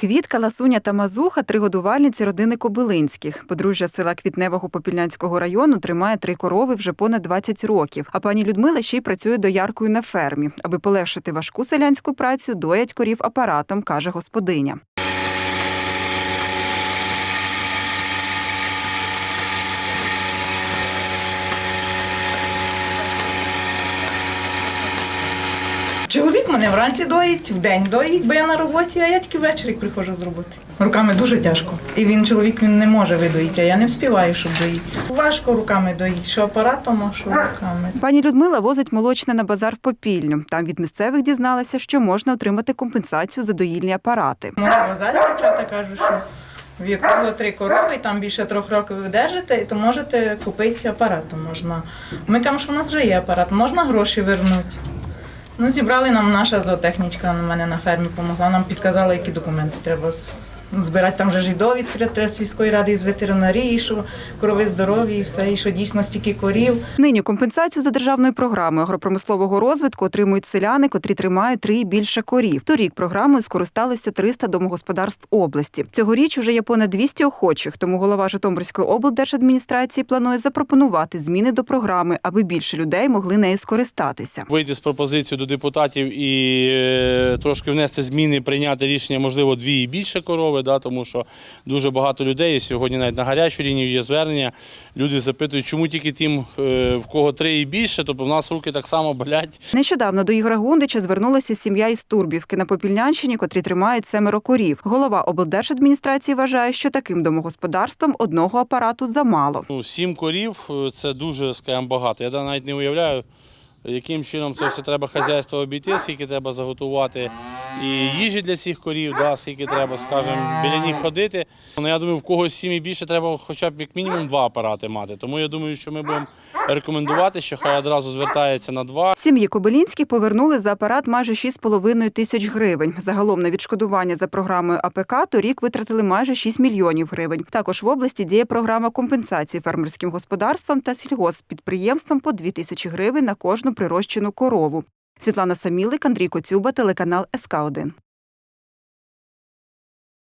Квітка, Ласуня та Мазуха три годувальниці родини Кобилинських. Подружжя села Квітневого Попільнянського району тримає три корови вже понад 20 років. А пані Людмила ще й працює дояркою на фермі. Аби полегшити важку селянську працю, доять корів апаратом, каже господиня. Чоловік мене вранці доїть, вдень доїть, бо я на роботі, а я тільки ввечері приходжу з роботи. Руками дуже тяжко. І він чоловік він не може видоїти, а я не вспіваю, щоб доїти. Важко руками доїть, що апаратом, а що руками. Пані Людмила возить молочне на базар в Попільню. Там від місцевих дізналася, що можна отримати компенсацію за доїльні апарати. Може, базарі дівчата кажуть, що в яку три корови, там більше трьох років ви держите, то можете купити апарат. Можна. Ми кажемо, що в нас вже є апарат, можна гроші вернути. Ну, зібрали нам наша зоотехнічка на мене на фермі допомогла. Нам підказала, які документи треба збирати. Там вже ж і довідки сільської ради, з ветеринарії, що корови здорові, і все, і що дійсно стільки корів. Нині компенсацію за державною програмою агропромислового розвитку отримують селяни, котрі тримають три і більше корів. Торік програмою скористалися 300 домогосподарств області. Цьогоріч уже є понад 200 охочих, тому голова Житомирської облдержадміністрації планує запропонувати зміни до програми, аби більше людей могли нею скористатися. вийти з пропозицією до депутатів і е, трошки внести зміни, прийняти рішення, можливо, дві і більше корови, да, тому що дуже багато людей. І сьогодні навіть на гарячу лінію є звернення. Люди запитують, чому тільки тим, е, в кого три і більше, тобто в нас руки так само болять. Нещодавно до Ігора Гундича звернулася сім'я із Турбівки на Попільнянщині, котрі тримають семеро корів. Голова облдержадміністрації вважає, що таким домогосподарствам одного апарату замало. Ну, сім корів е, це дуже скажімо, багато. Я навіть не уявляю, яким чином це все треба хазяйство обійти, скільки треба заготувати і їжі для цих корів, да, скільки треба, скажімо, біля них ходити. Ну, я думаю, в когось сім і більше треба хоча б як мінімум два апарати мати. Тому я думаю, що ми будемо рекомендувати, що хай одразу звертається на два. Сім'ї Кобилінських повернули за апарат майже 6,5 тисяч гривень. Загалом на відшкодування за програмою АПК торік витратили майже 6 мільйонів гривень. Також в області діє програма компенсації фермерським господарствам та сільгосппідприємствам по 2 тисячі гривень на кожну прирощену корову. Світлана Самілик, Андрій Коцюба, телеканал СК 1